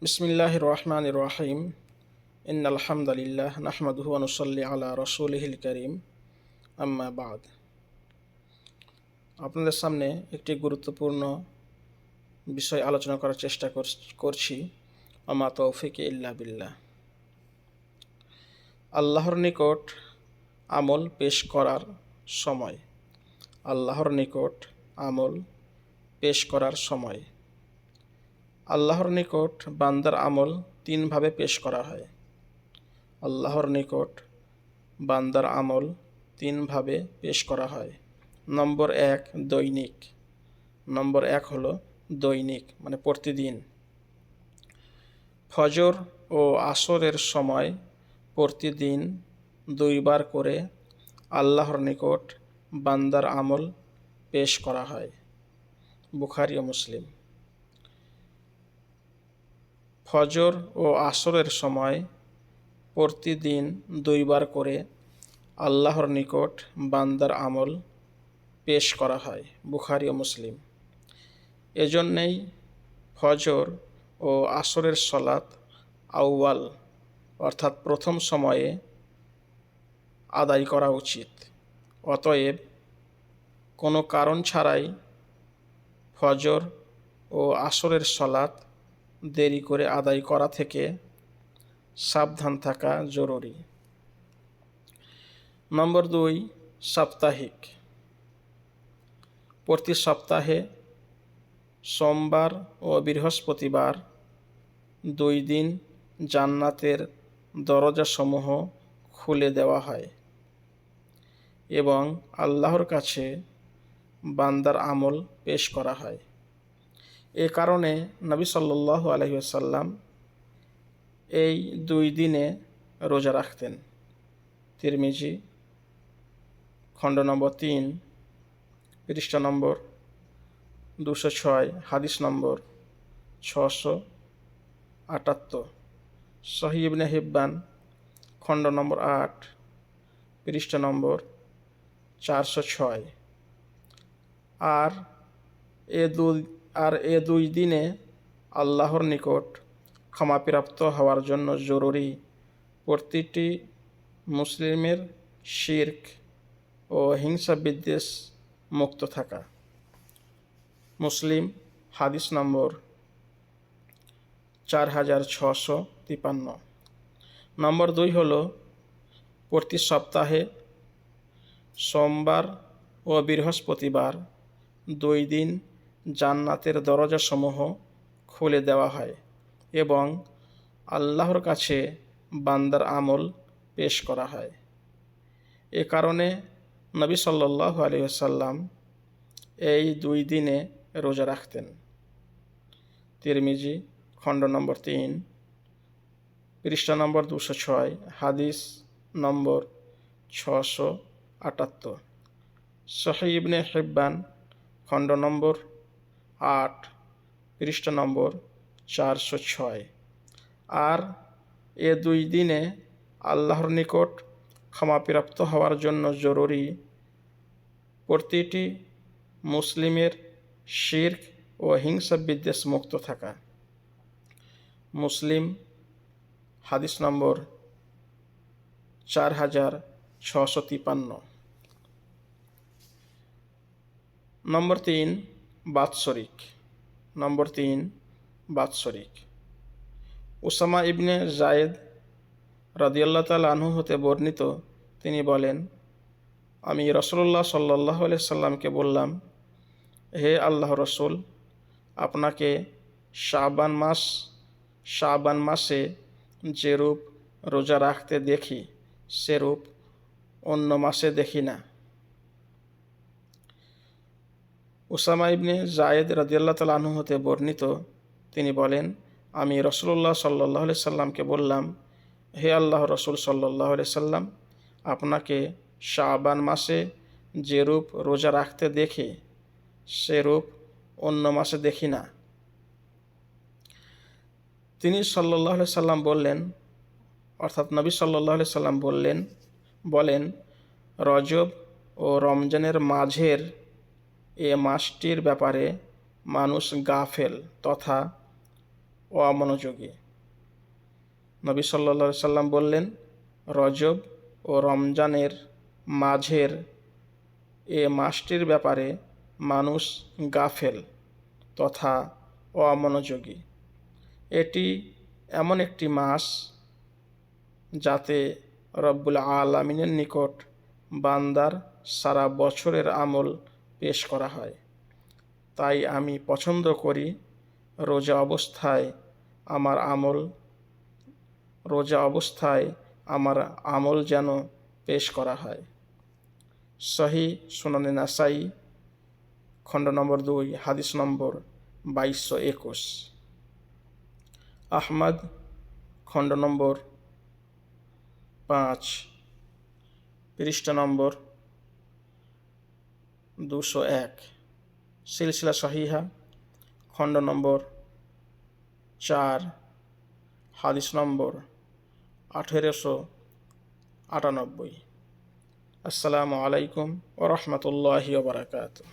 বিসমিল্লাহ রহমান রহিম ইন নাহমাদুহু অনুসল্লি আলা রসুলহিল করিম। আম্মা বাদ। আপনাদের সামনে একটি গুরুত্বপূর্ণ বিষয় আলোচনা করার চেষ্টা কর- করছি। আমা তৌফিক ইল্লা বিল্লাহ। আল্লাহর নিকট আমল পেশ করার সময়। আল্লাহর নিকট আমল পেশ করার সময়। আল্লাহর নিকট বান্দার আমল তিনভাবে পেশ করা হয়। আল্লাহর নিকট বান্দার আমল তিনভাবে পেশ করা হয়। নম্বর এক, দৈনিক। নম্বর এক হলো দৈনিক মানে প্রতিদিন। ফজর ও আসরের সময় প্রতিদিন দুইবার করে আল্লাহর নিকট বান্দার আমল পেশ করা হয়। বুখারি ও মুসলিম। ফজর ও আসরের সময় প্রতিদিন দুইবার করে আল্লাহর নিকট বান্দার আমল পেশ করা হয়, বুখারি ও মুসলিম। এজন্যেই ফজর ও আসরের সলাত আউয়াল, অর্থাৎ প্রথম সময়ে আদায় করা উচিত। অতএব কোনো কারণ ছাড়াই ফজর ও আসরের সলাত দেরি করে আদায় করা থেকে সাবধান থাকা জরুরি। নম্বর দুই, সাপ্তাহিক। প্রতি সপ্তাহে সোমবার ও বৃহস্পতিবার দুই দিন জান্নাতের দরজাসমূহ খুলে দেওয়া হয় এবং আল্লাহর কাছে বান্দার আমল পেশ করা হয়। এ কারণে নবী সাল্লাল্লাহু আলহি আসাল্লাম এই দুই দিনে রোজা রাখতেন। তিরমিজি, খণ্ড নম্বর তিন, পৃষ্ঠা নম্বর দুশো ছয়, হাদিস নম্বর ছশো আটাত্তর। সহি ইবনে হিব্বান, খণ্ড নম্বর আট, পৃষ্ঠা নম্বর চারশো ছয়। আর এ দুই আর এ দুই দিনে আল্লাহর নিকট ক্ষমাপ্রাপ্ত হওয়ার জন্য জরুরি। প্রতিটি মুসলিমের শির্ক ও হিংসা বিদ্বেষ মুক্ত থাকা। মুসলিম হাদিস নম্বর চার হাজার ছশো তিপান্ন। নম্বর দুই হল, প্রতি সপ্তাহে সোমবার ও বৃহস্পতিবার দুই দিন জান্নাতের দরজাসমূহ খুলে দেওয়া হয় এবং আল্লাহর কাছে বান্দার আমল পেশ করা হয়। এ কারণে নবী সাল্লাহ আলহিহাল্লাম এই দুই দিনে রোজা রাখতেন। তিরমিজি, খণ্ড নম্বর তিন, পৃষ্ঠা নম্বর দুশো ছয়, হাদিস নম্বর ছশো আটাত্তর। সহিবনে হেব্বান, খণ্ড নম্বর আট, পৃষ্ঠা নম্বর চারশো ছয়। আর এ দুই দিনে আল্লাহর নিকট ক্ষমাপ্রাপ্ত হওয়ার জন্য জরুরি প্রতিটি মুসলিমের শির্ক ও হিংসা বিদ্বেষ মুক্ত থাকা। মুসলিম হাদিস নম্বর চার হাজার ছশো তিপান্ন। নম্বর তিন বাৎসরিক। নম্বর তিন, বাৎসরিক। উসামা ইবনে জায়েদ রদিয়াল্লাহ তাল আনহু হতে বর্ণিত, তিনি বলেন, আমি রসুল্লাহ সাল্লাহ সাল্লামকে বললাম, হে আল্লাহ রসুল, আপনাকে শাবান মাস, শাবান মাসে যেরূপ রোজা রাখতে দেখি সেরূপ অন্য মাসে দেখি না। উসামা ইবনে জায়েদ রাজিয়াল্লাহ তাল আনহু হতে বর্ণিত। তিনি বলেন, আমি রসুল্লাহ সাল্লাহ সাল্লামকে বললাম, হে আল্লাহ রসুল সাল্লাহ সাল্লাম, আপনাকে শাহবান মাসে যে রূপ রোজা রাখতে দেখে সেরূপ অন্য মাসে দেখি না। তিনি সাল্লাহ সাল্লাম বললেন, অর্থাৎ নবী সাল্লাহ সাল্লাম বললেন, বলেন, রজব ও রমজানের মাঝের এ মাসটির ব্যাপারে মানুষ গাফেল তথা অমনোযোগী। নবী সাল্লা সাল্লাম বললেন, রজব ও রমজানের মাঝের এ মাসটির ব্যাপারে মানুষ গাফেল তথা অমনোযোগী। এটি এমন একটি মাস যাতে রব্বুল আলমিনের নিকট বান্দার সারা বছরের আমল পেশ করা হয়। তাই আমি পছন্দ করি রোজা অবস্থায় আমার আমল। রোজা অবস্থায় আমার আমল যেন পেশ করা হয়। সহি সুনানে নাসাই, খণ্ড নম্বর দুই, হাদিস নম্বর বাইশশো একুশ। আহমদ, খণ্ড নম্বর পাঁচ, পৃষ্ঠা নম্বর দুশো এক। সিলসিলা সহিহা, খণ্ড নম্বর চার। হাদিস নম্বর আঠেরোশো আটানব্বই। আসসালামু আলাইকুম ও রহমতুল্লাহি বারাকাতুহ।